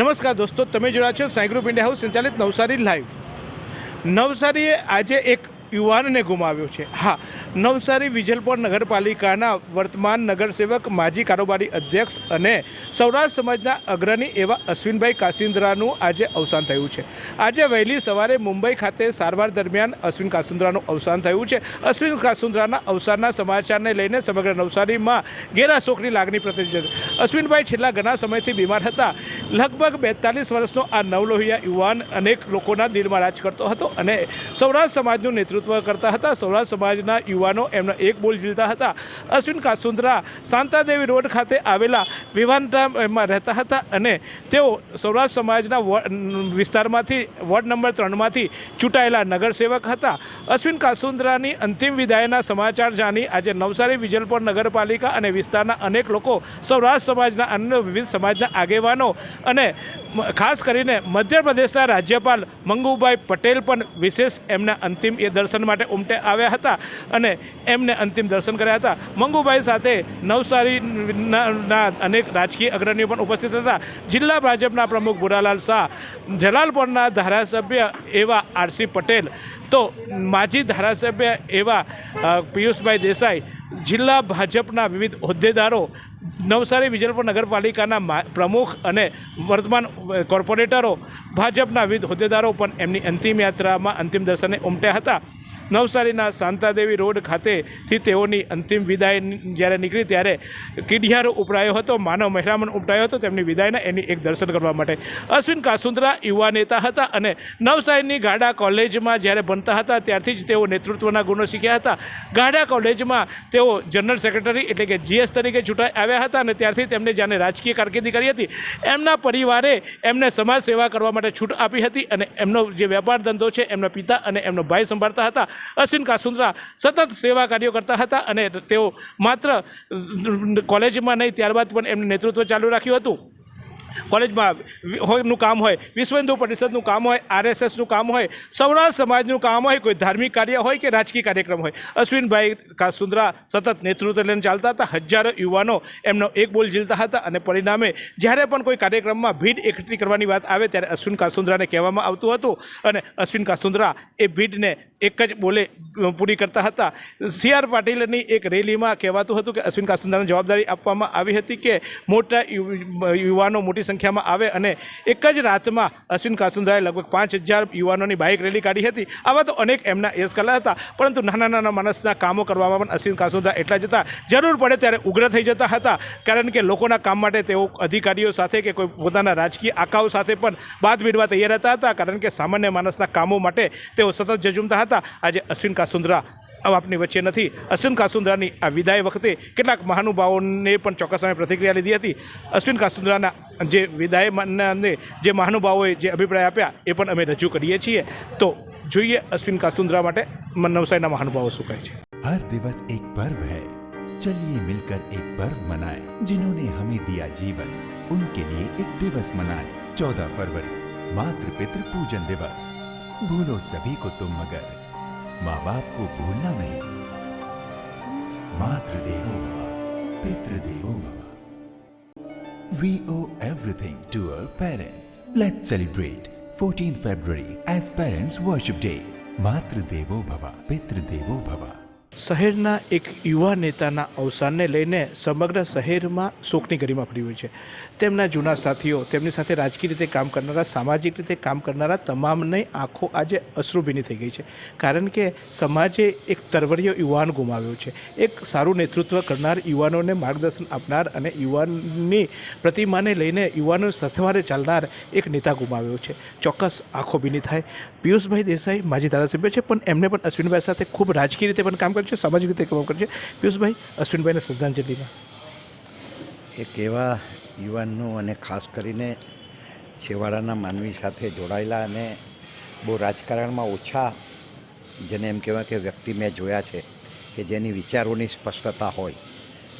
નમસ્કાર દોસ્તો, તમે જોડા છો સાંઈ ગ્રુપ ઇન્ડિયા હાઉસ સંચાલિત નવસારી લાઈવ. નવસારીએ આજે એક યુવાનને ગુમાવ્યો છે. હા, નવસારી વિજલપોર નગરપાલિકાના વર્તમાન નગરસેવક, માજી કારોબારી અધ્યક્ષ અને સૌરાષ્ટ્ર સમાજના અગ્રણી એવા અશ્વિનભાઈ કાસિન્દ્રાનું આજે અવસાન થયું છે. આજે વહેલી સવારે મુંબઈ ખાતે સારવાર દરમિયાન અશ્વિન કાસુંદ્રાનું અવસાન થયું છે. અશ્વિન કાસુંદ્રાના અવસાનના સમાચારને લઈને સમગ્ર નવસારીમાં ઘેરા શોકની લાગણી પ્રતિનિધિ અશ્વિનભાઈ છેલ્લા ઘણા સમયથી બીમાર હતા. લગભગ બેતાલીસ વર્ષનો આ નવલોહિયા યુવાન અનેક લોકોના દિલમાં રાજ કરતો હતો અને સૌરાષ્ટ્ર સમાજનું નેતૃત્વ કરતા હતા. સૌરાષ્ટ્ર સમાજના યુવાનો એમના એક બોલ ઝીલતા હતા. અશ્વિન કાસુંદ્રા શાંતાદેવી રોડ ખાતે આવેલા વિવાંતામાં રહેતા હતા અને તેઓ સૌરાષ્ટ્ર સમાજના વિસ્તારમાંથી, વોર્ડ નંબર ત્રણમાંથી ચૂંટાયેલા નગરસેવક હતા. અશ્વિન કાસુંદ્રાની અંતિમ વિદાયના સમાચાર જાણી આજે નવસારી, વિજલપોર નગરપાલિકા અને વિસ્તારના અનેક લોકો સૌરાષ્ટ્ર સમાજના અન્ય વિવિધ સમાજના આગેવાનો અને ખાસ કરીને મધ્યપ્રદેશના રાજ્યપાલ મંગુભાઈ પટેલ પણ વિશેષ એમના અંતિમ એ દર્શન માટે ઉમટે આવ્યા હતા અને એમને અંતિમ દર્શન કર્યા હતા. મંગુભાઈ સાથે નવસારીના અનેક રાજકીય અગ્રણીઓ પણ ઉપસ્થિત હતા. જિલ્લા ભાજપના પ્રમુખ ભુરાલાલ શાહ, જલાલપોરના ધારાસભ્ય એવા આરસી પટેલ, તો માજી ધારાસભ્ય એવા પિયુષભાઈ દેસાઈ જિલ્લા ભાજપના વિવિધ હોદ્દેદારો નવસારી વિજલપુર નગરપાલિકાના પ્રમુખ અને વર્તમાન કોર્પોરેટરો ભાજપના વિવિધ હોદ્દેદારો પણ એમની અંતિમ યાત્રામાં અંતિમ દર્શને ઉમટ્યા હતા. નવસારીના શાંતાદેવી રોડ ખાતેથી તેઓની અંતિમ વિદાય જ્યારે નીકળી ત્યારે કિડિયારો ઉપડાયો હતો, માનવ મહેરામણ ઉપડાયો હતો, તેમની વિદાયના એની એક દર્શન કરવા માટે. અશ્વિન કાસુંદ્રા યુવા નેતા હતા અને નવસારીની ગાડા કોલેજમાં જ્યારે ભણતા હતા ત્યારથી જ તેઓ નેતૃત્વના ગુણો શીખ્યા હતા. ગાડા કોલેજમાં તેઓ જનરલ સેક્રેટરી એટલે કે જીએસ તરીકે ચૂંટાઈ આવ્યા હતા અને ત્યારથી તેમને જ્યારે રાજકીય કારકિર્દી કરી હતી. એમના પરિવારે એમને સમાજ સેવા કરવા માટે છૂટ આપી હતી અને એમનો જે વેપાર ધંધો છે, એમના પિતા અને એમનો ભાઈ સંભાળતા હતા. અશ્વિન કાસુંદ્રા સતત સેવા કાર્યો કરતા હતા અને તેઓ માત્ર કોલેજમાં નહીં ત્યારબાદ પણ એમનું નેતૃત્વ ચાલુ રાખ્યું હતું કોલેજમાં હોયનું કામ હોય વિશ્વ હિન્દુ પરિષદનું કામ હોય, આરએસએસનું કામ હોય સૌરાષ્ટ્ર સમાજનું કામ હોય, કોઈ ધાર્મિક કાર્ય હોય કે રાજકીય કાર્યક્રમ હોય. અશ્વિનભાઈ કાસુંદ્રા સતત નેતૃત્વ લઈને ચાલતા હતા. હજારો યુવાનો એમનો એક બોલ ઝીલતા હતા અને પરિણામે જ્યારે પણ કોઈ કાર્યક્રમમાં ભીડ એકઠી કરવાની વાત આવે ત્યારે અશ્વિન કાસુંદ્રાને કહેવામાં આવતું હતું અને અશ્વિન કાસુંદ્રા એ ભીડને એક જ બોલે પૂરી કરતા હતા. સી આર પાટીલની એક રેલીમાં કહેવાતું હતું કે અશ્વિન કાસુંદરાને જવાબદારી આપવામાં આવી હતી કે મોટા યુવાનો મોટી સંખ્યામાં આવે અને એક જ રાતમાં અશ્વિન કાસુંદરાએ લગભગ પાંચ હજાર યુવાનોની બાઇક રેલી કાઢી હતી. આવા તો અનેક એમના એસ કલા હતા, પરંતુ નાના નાના માણસના કામો કરવામાં પણ અશ્વિન કાસુંદરા એટલા જતા જરૂર પડે ત્યારે ઉગ્ર થઈ જતા હતા, કારણ કે લોકોના કામ માટે તેઓ અધિકારીઓ સાથે કે કોઈ પોતાના રાજકીય આકાઓ સાથે પણ બાદ મીડવા તૈયાર હતા કારણ કે સામાન્ય માણસના કામો માટે તેઓ સતત જજુમતા હતા. આજે અશ્વિન કાસુંદ્રા આપની વચ્ચે નથી. અશ્વિન કાસુંદ્રાની આ વિદાય વખતે કેટલાક મહાનુભાવોને પણ ચોક્કસ સમયે પ્રતિક્રિયા લીધી હતી. અશ્વિન કાસુંદ્રાના જે વિદાયને, જે મહાનુભાવોએ જે અભિપ્રાય આપ્યા, એ પણ અમે રજૂ કરીએ છીએ. તો જોઈએ અશ્વિન કાસુંદ્રા માટે નવસાઈના મહાનુભાવો શું કહે છે. હર દિવસ એક પર્વ હૈ. ચલિએ મિલકર એક પર્વ મનાએ જિન્હોને હમે દિયા જીવન, ઉનકે લિયે એક દિવસ મનાએ 14 ફરવરી, માતૃ પિતૃ પૂજન દિવસ. ભૂલો સભી કો તુમ મગર. माँ बाप को भूलना नहीं मातृदेवो भव पितृदेवो भव We owe everything to our parents. Let's celebrate 14th February as Parents Worship Day. Matridevo Bhava, Pitridevo Bhava. શહેરના એક યુવા નેતાના અવસાનને લઈને સમગ્ર શહેરમાં શોકની ગરિમા ફરી હોય છે. તેમના જૂના સાથીઓ તેમની સાથે રાજકીય રીતે કામ કરનારા, સામાજિક રીતે કામ કરનારા તમામને આંખો આજે અશ્રુભીની થઈ ગઈ છે. કારણ કે સમાજે એક તરવરીય યુવાન ગુમાવ્યો છે. એક સારું નેતૃત્વ કરનાર યુવાનોને માર્ગદર્શન આપનાર અને યુવાનની પ્રતિમાને લઈને યુવાનો સથવારે ચાલનાર એક નેતા ગુમાવ્યો છે. ચોક્કસ આંખો ભીની થાય. પિયુષભાઈ દેસાઈ માજી ધારાસભ્ય છે, પણ એમને પણ અશ્વિનભાઈ સાથે ખૂબ રાજકીય રીતે પણ કામ કર્યું છે, સામાજિક રીતે કામ કરશે પિયુષભાઈ, અશ્વિનભાઈને શ્રદ્ધાંજલિમાં એક એવા યુવાનનું અને ખાસ કરીને છેવાડાના માનવી સાથે જોડાયેલા અને બહુ રાજકારણમાં ઓછા જેને એમ કહેવાય કે વ્યક્તિ મેં જોયા છે કે જેની વિચારોની સ્પષ્ટતા હોય.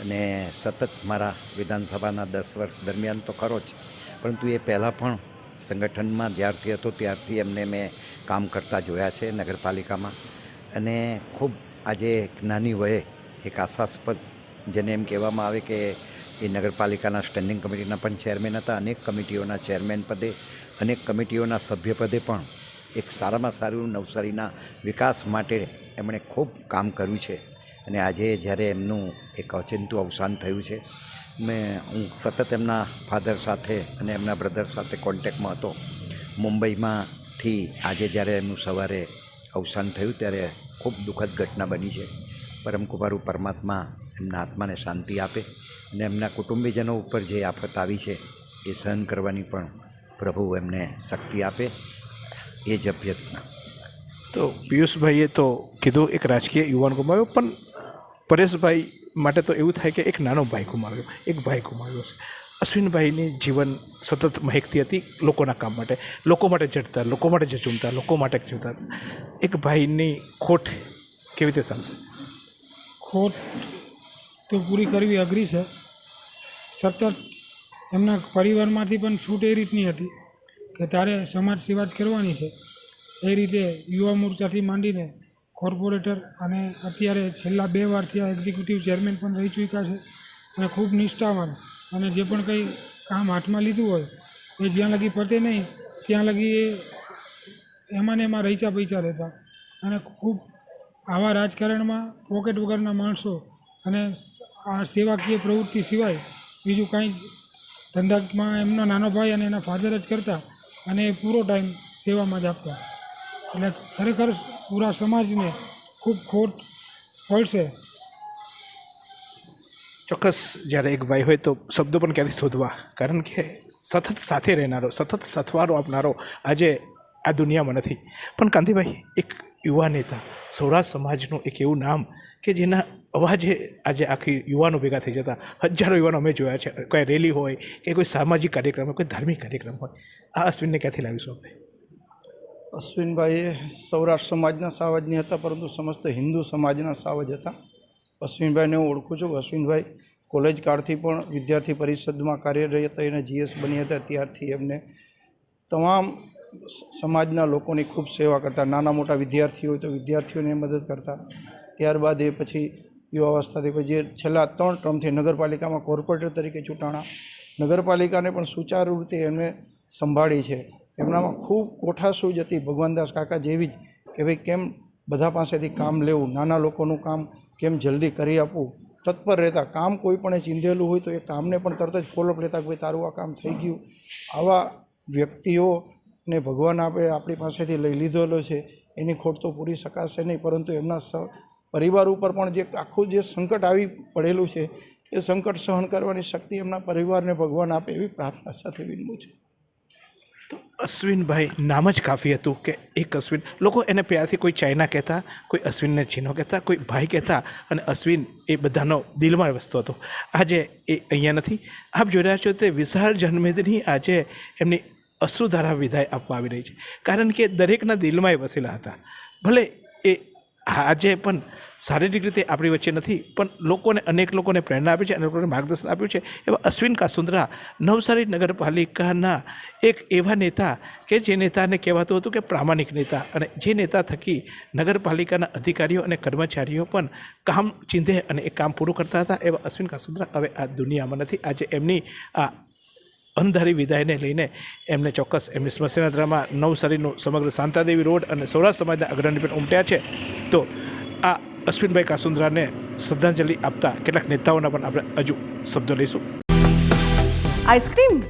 અને સતત મારા વિધાનસભાના દસ વર્ષ દરમિયાન તો ખરો જ, પરંતુ એ પહેલાં પણ સંગઠનમાં જ્યારથી હતો ત્યારથી એમને મેં કામ કરતા જોયા છે નગરપાલિકામાં. અને ખૂબ આજે એક નાની વયે એક આશાસ્પદ, જેને એમ કહેવામાં આવે કે એ નગરપાલિકાના સ્ટેન્ડિંગ કમિટીના પણ ચેરમેન હતા, અનેક કમિટીઓના ચેરમેન પદે, અનેક કમિટીઓના સભ્ય પદે પણ એક સારામાં સારું નવસારીના વિકાસ માટે એમણે ખૂબ કામ કર્યું છે. અને આજે જ્યારે એમનું એક અચિંતું અવસાન થયું છે, મેં, હું સતત એમના ફાધર સાથે અને એમના બ્રધર સાથે કોન્ટેક્ટમાં હતો. મુંબઈમાંથી આજે જ્યારે એમનું સવારે અવસાન થયું, ત્યારે ખૂબ દુઃખદ ઘટના બની છે. પરમ કૃપારુ પરમાત્મા એમના આત્માને શાંતિ આપે અને એમના કુટુંબીજનો ઉપર જે આફત આવી છે એ સહન કરવાની પણ પ્રભુ એમને શક્તિ આપે. એ જ અભ્યર્થના. તો પિયુષભાઈએ તો કીધું એક રાજકીય યુવાન ગુમાવ્યો, પણ પરેશભાઈ માટે તો એવું થાય કે એક નાનો ભાઈ ગુમાવ્યો, એક ભાઈ ગુમાવ્યો છે. અશ્વિનભાઈની જીવન સતત મહેકતી હતી લોકોના કામ માટે. લોકો માટે જડતા, લોકો માટે ઝઝુમતા, લોકો માટે જીવતા. એક ભાઈની ખોટ કેવી રીતે ચાલશે? ખોટ તો પૂરી કરવી અઘરી છે. સતત એમના પરિવારમાંથી પણ છૂટ એ રીતની હતી કે તારે સમાજ સેવા જ કરવાની છે. એ રીતે યુવા મોરચાથી માંડીને કોર્પોરેટર અને અત્યારે છેલ્લા બે વારથી આ એક્ઝિક્યુટિવ ચેરમેન પણ રહી ચૂક્યા છે અને ખૂબ નિષ્ઠાવાન. અને જે પણ કંઈ કામ હાથમાં લીધું હોય, એ જ્યાં લગી પતે નહીં, ત્યાં લગી એ એમાં ને એમાં રહીચા પૈસા રહેતા. અને ખૂબ આવા રાજકારણમાં પોકેટ વગરના માણસો અને આ સેવાકીય પ્રવૃત્તિ સિવાય બીજું કાંઈ જ ધંધામાં એમનો નાનો ભાઈ અને એના ફાધર જ કરતા અને એ પૂરો ટાઈમ સેવામાં જ આપતા. એટલે ખરેખર પૂરા સમાજને ખૂબ ખોટ પડશે. ચોક્કસ જ્યારે એક ભાઈ હોય તો શબ્દો પણ ક્યારેય શોધવા? કારણ કે સતત સાથે રહેનારો, સતત સથવારો આપનારો આજે આ દુનિયામાં નથી. પણ કાંતિભાઈ, એક યુવા નેતા, સૌરાષ્ટ્ર સમાજનું એક એવું નામ કે જેના અવાજે આજે આખી યુવાનો ભેગા થઈ જતા. હજારો યુવાનો અમે જોયા છે. કોઈ રેલી હોય કે કોઈ સામાજિક કાર્યક્રમ હોય, કોઈ ધાર્મિક કાર્યક્રમ હોય. આ અશ્વિનને ક્યાંથી લાવીશું આપણે? અશ્વિનભાઈ સૌરાષ્ટ્ર સમાજના સાવજની હતા, પરંતુ સમસ્ત હિન્દુ સમાજના સાવજ હતા. અશ્વિનભાઈને હું ઓળખું છું. અશ્વિનભાઈ કોલેજ કાળથી પણ વિદ્યાર્થી પરિષદમાં કાર્યરત અને જીએસ બની હતા. ત્યારથી એમને તમામ સમાજના લોકોની ખૂબ સેવા કરતા. નાના મોટા વિદ્યાર્થીઓ હોય તો વિદ્યાર્થીઓને મદદ કરતા. ત્યારબાદ એ પછી યુવાવસ્થાથી પછી છેલ્લા ત્રણ ટર્મથી નગરપાલિકામાં કોર્પોરેટર તરીકે ચૂંટાણા. નગરપાલિકાને પણ સુચારુ રીતે એમને સંભાળી છે. એમનામાં ખૂબ કોઠાસૂજ હતી. ભગવાનદાસ કાકા જેવી જ કે ભાઈ કેમ બધા પાસેથી કામ લેવું? નાના લોકોનું કામ કેમ જલ્દી કરી આપું તત્પર રહેતા કામ કોઈ પણ ચીંધેલું હોય તો એ કામને પણ તરત જ ફોલોઅપ લેતા ભાઈ તારું આ કામ થઈ ગયું. આવા વ્યક્તિઓને ભગવાન આપે, આપણી પાસેથી લઈ લીધેલો છે, એની ખોટ તો પૂરી શકાશે નહીં, પરંતુ એમના પરિવાર ઉપર પણ જે આખું જે સંકટ આવી પડેલું છે, એ સંકટ સહન કરવાની શક્તિ એમના પરિવારને ભગવાન આપે એવી પ્રાર્થના સાથે વિનમું છું. અશ્વિનભાઈ, નામ જ કાફી હતું કે એક અશ્વિન. લોકો એને પ્યારથી કોઈ ચાઇના કહેતા, કોઈ અશ્વિનને ચીનો કહેતા, કોઈ ભાઈ કહેતા અને અશ્વિન એ બધાનો દિલમાં વસ્તુ હતો. આજે એ અહીંયા નથી. આપ જોઈ રહ્યા છો તે વિશાળ જન્મેદની આજે એમની અશ્રુધારા વિદાય આપવા આવી રહી છે. કારણ કે દરેકના દિલમાં એ વસેલા હતા. ભલે એ આજે પણ શારીરિક રીતે આપણી વચ્ચે નથી, પણ લોકોને, અનેક લોકોને પ્રેરણા આપી છે અને લોકોને માર્ગદર્શન આપ્યું છે, એવા અશ્વિન કાસુંદ્રા નવસારી નગરપાલિકાના એક એવા નેતા કે જે નેતાને કહેવાતું હતું કે પ્રામાણિક નેતા અને જે નેતા થકી નગરપાલિકાના અધિકારીઓ અને કર્મચારીઓ પણ કામ ચીંધે અને એ કામ પૂરું કરતા હતા, એવા અશ્વિન કાસુંદ્રા હવે આ દુનિયામાં નથી. આજે એમની આ અંધારી વિદાયને લઈને એમને ચોક્કસ એમની સ્મશાનયાત્રામાં નવસારીનું સમગ્ર શાંતાદેવી રોડ અને સૌરાષ્ટ્ર સમાજના અગ્રણી પણ ઉમટ્યા છે તો આ અશ્વિનભાઈ કાસુંદ્રાને શ્રદ્ધાંજલિ આપતા કેટલાક નેતાઓના પણ આપણે હજુ શબ્દો લઈશું आइसक्रीम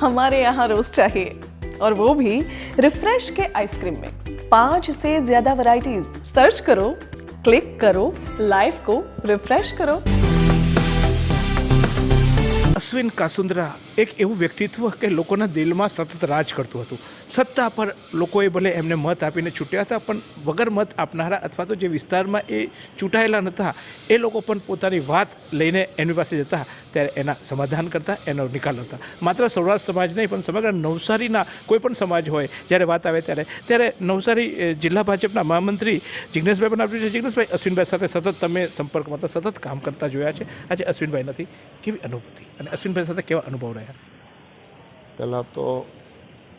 हमारे यहाँ रोज चाहिए और वो भी रिफ्रेश के आइसक्रीम मिक्स पांच से ज्यादा वैरायटीज सर्च करो क्लिक करो लाइफ को रिफ्रेश करो અશ્વિન કાસુંદ્રા એક એવું વ્યક્તિત્વ કે લોકોના દિલમાં સતત રાજ કરતું હતું. સત્તા પર લોકોએ ભલે એમને મત આપીને છૂટ્યા હતા, પણ વગર મત આપનારા અથવા તો જે વિસ્તારમાં એ ચૂંટાયેલા નહોતા એ લોકો પણ પોતાની વાત લઈને એની પાસે જતા, ત્યારે એના સમાધાન કરતા, એનો નિકાલ હતા માત્ર સૌરાષ્ટ્ર સમાજ નહીં, પણ સમગ્ર નવસારીના કોઈ પણ સમાજ હોય, જ્યારે વાત આવે ત્યારે ત્યારે નવસારી જિલ્લા ભાજપના મહામંત્રી જિગ્નેશભાઈ પણ આપ્યું છે. જિગ્નેશભાઈ, અશ્વિનભાઈ સાથે સતત તમે સંપર્કમાં સતત કામ કરતા જોયા છે. આજે અશ્વિનભાઈ નથી. કેવી અનુભૂતિ અને અશ્વિનભાઈ સાથે કેવા અનુભવ રહ્યા? પહેલાં તો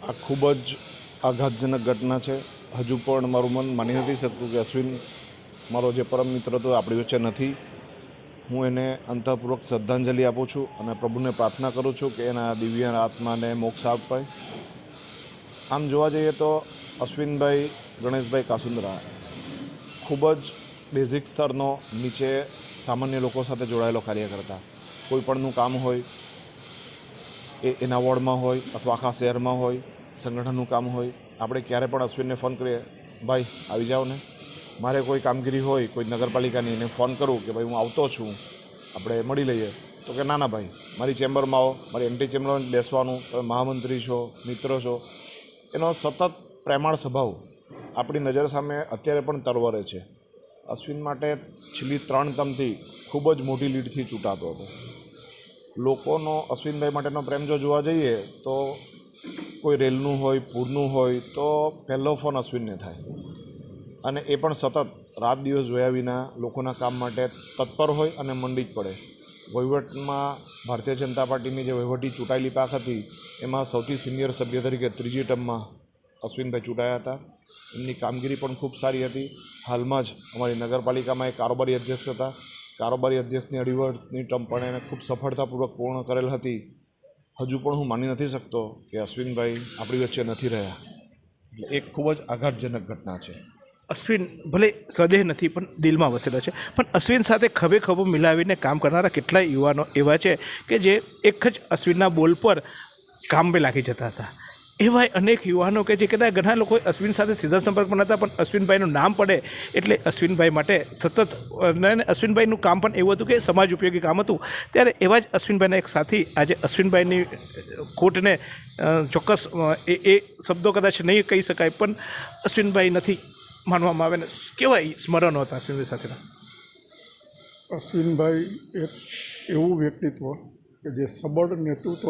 આ ખૂબ જ આઘાતજનક ઘટના છે. હજુ પણ મારું મન માની નથી શકતું કે અશ્વિન મારો જે પરમ મિત્ર હતો આપણી વચ્ચે નથી. હું એને અંતઃપૂર્વક શ્રદ્ધાંજલિ આપું છું અને પ્રભુને પ્રાર્થના કરું છું કે એના દિવ્ય આત્માને મોક્ષ અપાય આમ જોવા જઈએ તો અશ્વિનભાઈ, ગણેશભાઈ કાસુંદરા ખૂબ જ બેઝિક સ્તરનો નીચે સામાન્ય લોકો સાથે જોડાયેલો કાર્ય કરતા કોઈ પણનું કામ હોય, એ એના વોર્ડમાં હોય અથવા આખા શહેરમાં હોય, સંગઠનનું કામ હોય, આપણે ક્યારે પણ અશ્વિનને ફોન કરીએ, ભાઈ, આવી જાઓ ને. મારે કોઈ કામગીરી હોય, કોઈ નગરપાલિકાની, એને ફોન કરું કે, ભાઈ, હું આવતો છું. આપણે મળી લઈએ. તો કે, ના ના, ભાઈ. મારી ચેમ્બરમાં આવો. મારી એમટી ચેમ્બરમાં બેસવાનું. તમે મહામંત્રી છો, મિત્ર છો. એનો સતત પ્રેમાળ સ્વભાવ આપણી નજર સામે અત્યારે પણ તરવરે છે. અશ્વિન માટે છેલ્લી ત્રણ તમથી ખૂબ જ મોટી લીડથી ચૂંટાતો હતો. લોકોનો અશ્વિનભાઈ માટેનો પ્રેમ જો જોવા જઈએ તો કોઈ રેલનું હોય, પૂરનું હોય, તો પહેલો ફોન અશ્વિનને થાય. અને એ પણ સતત રાત દિવસ જોયા વિના લોકોના કામ માટે તત્પર હોય અને મંડી જ પડે. વહીવટમાં ભારતીય જનતા પાર્ટીની જે વહીવટી ચૂંટાયેલી પાક હતી, એમાં સૌથી સિનિયર સભ્ય તરીકે ત્રીજી ટર્મમાં અશ્વિનભાઈ ચૂંટાયા હતા. એમની કામગીરી પણ ખૂબ સારી હતી. હાલમાં જ અમારી નગરપાલિકામાં એક કારોબારી અધ્યક્ષ હતા. કારોબારી અધ્યક્ષની અઢી વર્ષની ટર્મ પણ એને ખૂબ સફળતાપૂર્વક પૂર્ણ કરેલ હતી. હજુ પણ હું માની નથી શકતો કે અશ્વિનભાઈ આપણી વચ્ચે નથી રહ્યા. એટલે એક ખૂબ જ આઘાતજનક ઘટના છે. અશ્વિન ભલે સદેહ નથી, પણ દિલમાં વસેલો છે. પણ અશ્વિન સાથે ખભે ખભો મિલાવીને કામ કરનારા કેટલાય યુવાનો એવા છે કે જે એક જ અશ્વિનના બોલ પર કામે લાગી જતા હતા. એવા અનેક યુવાનો કે જે કદાચ ઘણા લોકો અશ્વિન સાથે સીધા સંપર્કમાં નહોતા, પણ અશ્વિનભાઈનું નામ પડે એટલે અશ્વિનભાઈ માટે સતત અશ્વિનભાઈનું કામ પણ એવું હતું કે સમાજ ઉપયોગી કામ હતું. ત્યારે એવા જ અશ્વિનભાઈના એક સાથી આજે અશ્વિનભાઈની ખોટને ચોક્કસ એ એ શબ્દો કદાચ નહીં કહી શકાય, પણ અશ્વિનભાઈ નથી માનવામાં આવે ને કેવા સ્મરણો હતા અશ્વિનભાઈ સાથેના? અશ્વિનભાઈ એક એવું વ્યક્તિત્વ કે જે સબળ નેતૃત્વ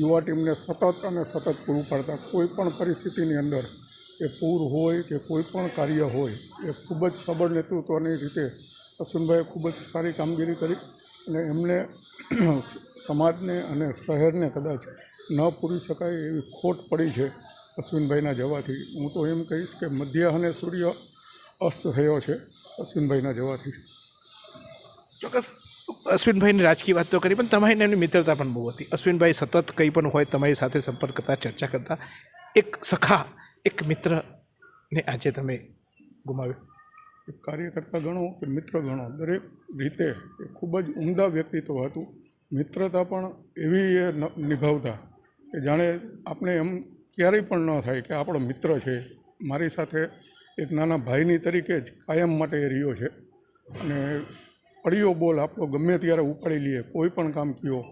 યુવા ટીમને સતત અને સતત પૂરું પાડતા કોઈ પણ પરિસ્થિતિની અંદર એ પૂર હોય કે કોઈ પણ કાર્ય હોય, એ ખૂબ જ સબળ નેતૃત્વની રીતે અશ્વિનભાઈએ ખૂબ જ સારી કામગીરી કરી અને એમને સમાજને અને શહેરને કદાચ ન પૂરી શકાય એવી ખોટ પડી છે અશ્વિનભાઈના જવાથી. હું તો એમ કહીશ કે મધ્ય અને સૂર્ય અસ્ત થયો છે અશ્વિનભાઈના જવાથી. ચોક્કસ. અશ્વિનભાઈની રાજકીય વાત કરી, પણ તમારી એમની મિત્રતા પણ બહુ હતી. અશ્વિનભાઈ સતત કંઈ પણ હોય, તમારી સાથે સંપર્ક કરતા, ચર્ચા કરતા, એક સખા, એક મિત્રને આજે તમે ગુમાવ્યો. કાર્યકર્તા ગણો કે મિત્ર ગણો, દરેક રીતે એ ખૂબ જ ઉમદા વ્યક્તિત્વ હતું. મિત્રતા પણ એવી એ નિભાવતા કે જાણે આપણે એમ ક્યારેય પણ ન થાય કે આપણો મિત્ર છે. મારી સાથે એક નાના ભાઈની તરીકે જ કાયમ માટે એ રહ્યો છે. અને પડ્યો બોલ આપણો ગમે ત્યારે ઉપાડી લઈએ કોઈ પણ કામ કયો.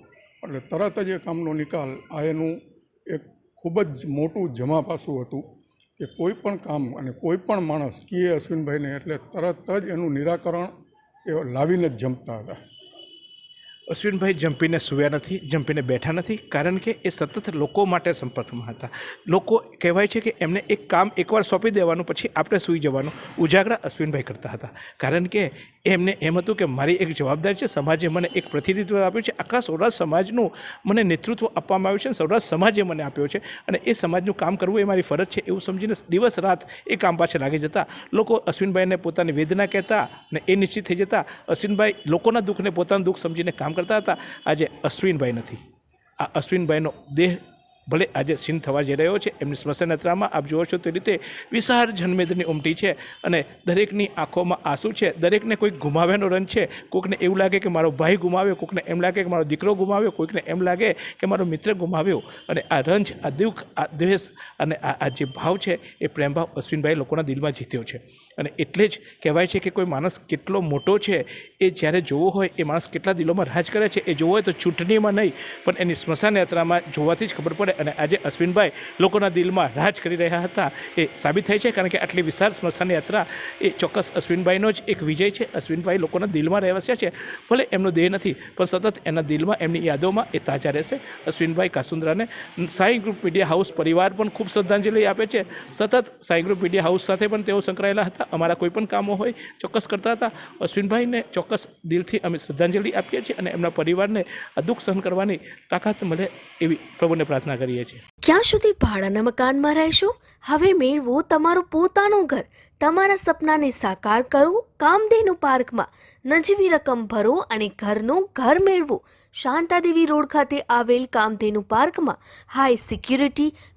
એટલે તરત જ એ કામનો નિકાલ. આ એનું એક ખૂબ જ મોટું જમા પાસું હતું કે કોઈ પણ કામ અને કોઈ પણ માણસ કીએ અશ્વિનભાઈને એટલે તરત જ એનું નિરાકરણ એ લાવીને જ જમતા હતા. અશ્વિનભાઈ જંપીને સૂયા નથી, જંપીને બેઠા નથી કારણ કે એ સતત લોકો માટે સંપર્કમાં હતા. લોકો કહેવાય છે કે એમને એક કામ એકવાર સોંપી દેવાનું પછી આપણે સૂઈ જવાનું ઉજાગરા અશ્વિનભાઈ કરતા હતા. કારણ કે એમને એમ હતું કે મારી એક જવાબદારી છે, સમાજે મને એક પ્રતિનિધિત્વ આપ્યું છે, આખા સૌરાષ્ટ્ર સમાજનું મને નેતૃત્વ આપવામાં આવ્યું છે અને સૌરાષ્ટ્ર સમાજે મને આપ્યો છે અને એ સમાજનું કામ કરવું એ મારી ફરજ છે એવું સમજીને દિવસ રાત એ કામ પાછળ લાગી જતા. લોકો અશ્વિનભાઈને પોતાની વેદના કહેતા અને એ નિશ્ચિત થઈ જતા. અશ્વિનભાઈ લોકોના દુઃખને પોતાનું દુઃખ સમજીને કામ કરતા હતા. આજે અશ્વિનભાઈ નથી. આ અશ્વિનભાઈનો દેહ ભલે આજે સીન થવા જઈ રહ્યો છે, એમની સ્મશાન યાત્રામાં આપ જુઓ છો તે રીતે વિશાળ જન્મેદની ઉમટી છે અને દરેકની આંખોમાં આંસુ છે. દરેકને કોઈક ગુમાવ્યાનો રન છે. કોઈકને એવું લાગે કે મારો ભાઈ ગુમાવ્યો કોઈકને એમ લાગે કે મારો દીકરો ગુમાવ્યો કોઈકને એમ લાગે કે મારો મિત્ર ગુમાવ્યો. અને આ રંજ આ દુઃખ, આ દ્વેષ અને આ જે ભાવ છે એ પ્રેમભાવ અશ્વિનભાઈ લોકોના દિલમાં જીત્યો છે. અને એટલે જ કહેવાય છે કે કોઈ માણસ કેટલો મોટો છે, એ જ્યારે જોવો હોય, એ માણસ કેટલા દિલોમાં રાજ કરે છે, એ જોવો હોય તો ચૂંટણીમાં નહીં, પણ એની સ્મશાન યાત્રામાં જોવાથી જ ખબર પડે અને આજે અશ્વિનભાઈ લોકોના દિલમાં રાજ કરી રહ્યા હતા, એ સાબિત થાય છે, કારણ કે આટલી વિશાળ સ્મશાન યાત્રા, એ ચોક્કસ અશ્વિનભાઈનો જ એક વિજય છે, અશ્વિનભાઈ લોકોના દિલમાં રહેવાસ્યા છે, ભલે એમનો દેહ નથી, પણ સતત એના દિલમાં, એમની યાદોમાં એ તાજા રહેશે. અશ્વિનભાઈ કાસુંદ્રાને સાઈ ગ્રુપ મીડિયા હાઉસ પરિવાર પણ ખૂબ શ્રદ્ધાંજલિ આપે છે. સતત સાઈ ગ્રુપ મીડિયા હાઉસ સાથે પણ તેઓ સંકળાયેલા હતા. અમારા કોઈ પણ કામો હોય, ચોક્કસ કરતા હતા. અશ્વિનભાઈને ચોક્કસ દિલથી અમે શ્રદ્ધાંજલિ આપીએ છીએ અને એમના પરિવારને દુઃખ સહન કરવાની તાકાત મળે એવી પ્રભુને પ્રાર્થના કરીએ છીએ. ક્યાં સુધી ભાડાના મકાનમાં રહેશો? હવે મેળવો તમારું પોતાનું ઘર. તમારા સપનાને સાકાર કરો, કામધેનુ પાર્કમાં. નજીવી રકમ ભરો અને ઘરનું ઘર મેળવો. શાંતાદેવી રોડ ખાતે આવેલ કામધેનુ પાર્કમાં high security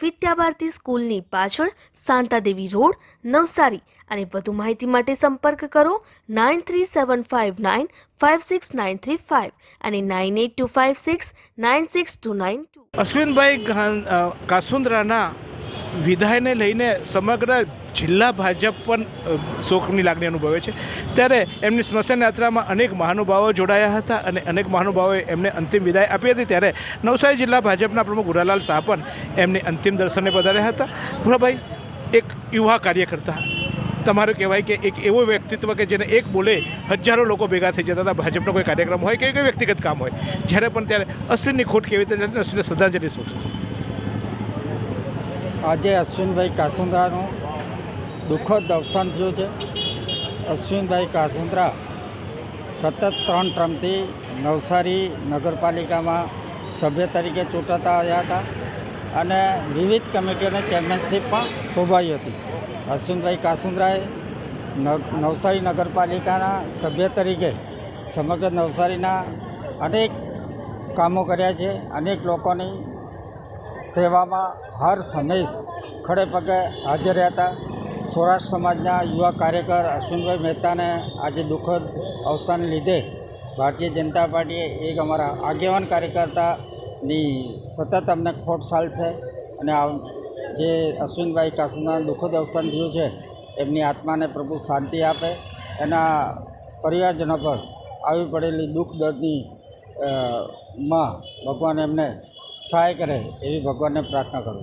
વિદ્યાભારતી સ્કૂલની પાછળ શાંતાદેવી રોડ, નવસારી. અને વધુ માહિતી માટે સંપર્ક કરો nine three seven five nine five six nine three five અને nine eight two five six nine six two nine two Ashwinbhai કાસુંદ્રાના વિદાયને લઈને સમગ્ર જિલ્લા ભાજપ પણ શોકની લાગણી અનુભવે છે. ત્યારે એમની સ્મશાન યાત્રામાં અનેક મહાનુભાવો જોડાયા હતા અને અનેક મહાનુભાવોએ એમને અંતિમ વિદાય આપી હતી. ત્યારે નવસારી જિલ્લા ભાજપના પ્રમુખ ગુરાલાલ શાહ પણ એમને અંતિમ દર્શને પધાર્યા હતા. ભૂરાભાઈ, એક યુવા કાર્યકર્તા. તમારું કહેવાય કે એક એવો વ્યક્તિત્વ કે જેને એક બોલે હજારો લોકો ભેગા થઈ જતા હતા. ભાજપનો કોઈ કાર્યક્રમ હોય કે કોઈ વ્યક્તિગત કામ હોય. જ્યારે પણ ત્યારે અશ્વિનની ખોટ કેવી રીતે અશ્વિનને શ્રદ્ધાંજલિ શું છે? આજે અશ્વિનભાઈ કાસુંદ્રાનું દુઃખદ અવસાન થયું છે. અશ્વિનભાઈ કાસુંદ્રા સતત ત્રણ ટ્રમથી નવસારી નગરપાલિકામાં સભ્ય તરીકે ચૂંટાતા આવ્યા હતા અને વિવિધ કમિટીઓની ચેરમેનશીપ પણ શોભાઈ હતી. અશ્વિનભાઈ કાસુંદ્રાએ નવ- નવસારી નગરપાલિકાના સભ્ય તરીકે સમગ્ર નવસારીના અનેક કામો કર્યા છે. અનેક લોકોની સેવામાં હર હંમેશ ખડે પગે હાજર હતા સૌરાષ્ટ્ર સમાજના યુવા કાર્યકર અશ્વિનભાઈ મહેતાને આજે દુઃખદ અવસાન લીધે ભારતીય જનતા પાર્ટીએ એક અમારા આગેવાન કાર્યકર્તાની સતત અમને ખોટ સાલશે અને આ જે અશ્વિનભાઈ કાસુના દુઃખદ અવસાન થયું છે, એમની આત્માને પ્રભુ શાંતિ આપે, એના પરિવારજનો પર આવી પડેલી દુઃખ દર્દની માં ભગવાન એમને સહાય કરે એવી ભગવાનને પ્રાર્થના કરું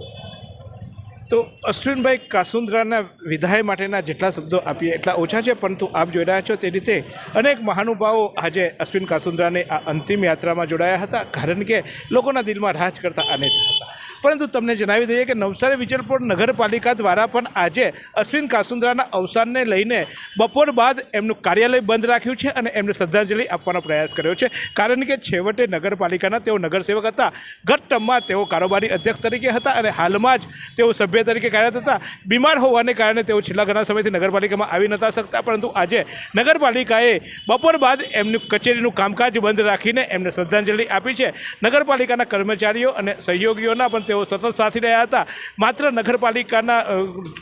તો અશ્વિનભાઈ કાસુંદ્રાના વિધાય માટેના જેટલા શબ્દો આપીએ એટલા ઓછા છે, પરંતુ આપ જોઈ રહ્યા છો તે રીતે અનેક મહાનુભાવો આજે અશ્વિન કાસુંદ્રાની આ અંતિમ યાત્રામાં જોડાયા હતા, કારણ કે લોકોના દિલમાં રાજ કરતા અનેક હતા. પરંતુ તમને જણાવી દઈએ કે નવસારી વિજલપોર નગરપાલિકા દ્વારા પણ આજે અશ્વિન કાસુંદ્રાના અવસાનને લઈને બપોર બાદ એમનું કાર્યાલય બંધ રાખ્યું છે અને એમને શ્રદ્ધાંજલિ આપવાનો પ્રયાસ કર્યો છે. કારણ કે છેવટે નગરપાલિકાના તેઓ નગરસેવક હતા. ગત તેઓ કારોબારી અધ્યક્ષ તરીકે હતા અને હાલમાં જ તેઓ સભ્ય તરીકે કાર્યરત હતા. બીમાર હોવાને કારણે તેઓ છેલ્લા ઘણા સમયથી નગરપાલિકામાં આવી નહોતા શકતા, પરંતુ આજે નગરપાલિકાએ બપોર બાદ એમની કચેરીનું કામકાજ બંધ રાખીને એમને શ્રદ્ધાંજલિ આપી છે. નગરપાલિકાના કર્મચારીઓ અને સહયોગીઓના પણ તેઓ સતત સાથી રહ્યા હતા. માત્ર નગરપાલિકાના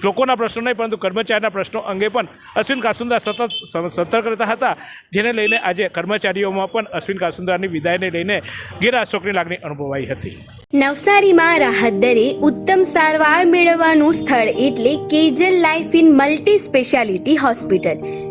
લોકોના પ્રશ્નો નહીં, પરંતુ કર્મચારીના પ્રશ્નો અંગે પણ અશ્વિન કાસુંદા સતત સતર્ક રહેતા હતા, જેને લઈને આજે કર્મચારીઓમાં પણ અશ્વિન કાસુંદાની વિદાયને લઈને ઘેરા શોકની લાગણી અનુભવાઈ હતી. નવસારીમાં રાહત દરે ઉત્તમ સારવાર મેળવવાનું સ્થળ એટલે Kejal life in multi speciality hospital.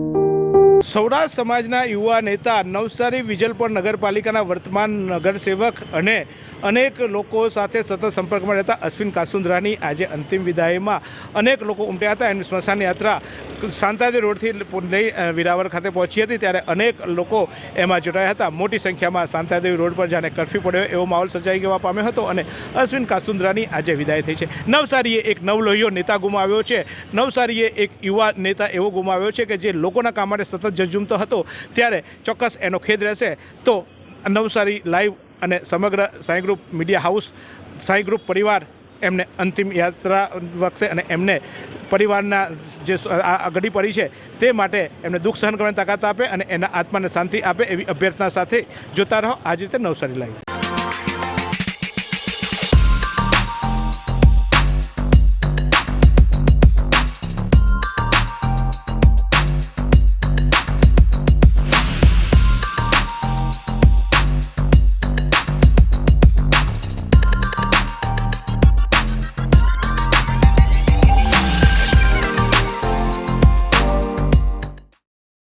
Saurashtra સમાજના યુવા નેતા નવસારી વિજલપોર નગરપાલિકાના વર્તમાન નગરસેવક અને અનેક લોકો સાથે સતત સંપર્કમાં રહેતા અશ્વિન કાસુંદ્રાની આજે અંતિમ વિદાયમાં અનેક લોકો ઉમટ્યા હતા. એમની સ્મશાન યાત્રા શાંતાજી રોડથી લઈ વિરાવર ખાતે પહોંચી હતી ત્યારે અનેક લોકો એમાં જોડાયા હતા. મોટી સંખ્યામાં શાંતાદેવી રોડ પર જાણે કરફ્યુ પડ્યો. એવો માહોલ સર્જાઈ જવા પામ્યો હતો અને અશ્વિન કાસુંદ્રાની આજે વિદાય થઈ છે. નવસારીએ એક નવલોહીયો નેતા ગુમાવ્યો છે. નવસારીએ એક યુવા નેતા એવો ગુમાવ્યો છે કે જે લોકોના કામ માટે સતત જજુમતો હતો. ત્યારે ચોક્કસ એનો ખેદ રહેશે. તો નવસારી લાઈવ અને સમગ્ર Sai group media house, Sai group પરિવાર એમને અંતિમ યાત્રા વખતે અને એમને પરિવારના જે અઘડી પડી છે તે માટે એમને દુઃખ સહન કરવાની તાકાત આપે અને એના આત્માને શાંતિ આપે એવી અભ્યર્થના સાથે જોતા રહો. આજે તે નવસારી લાઈવ.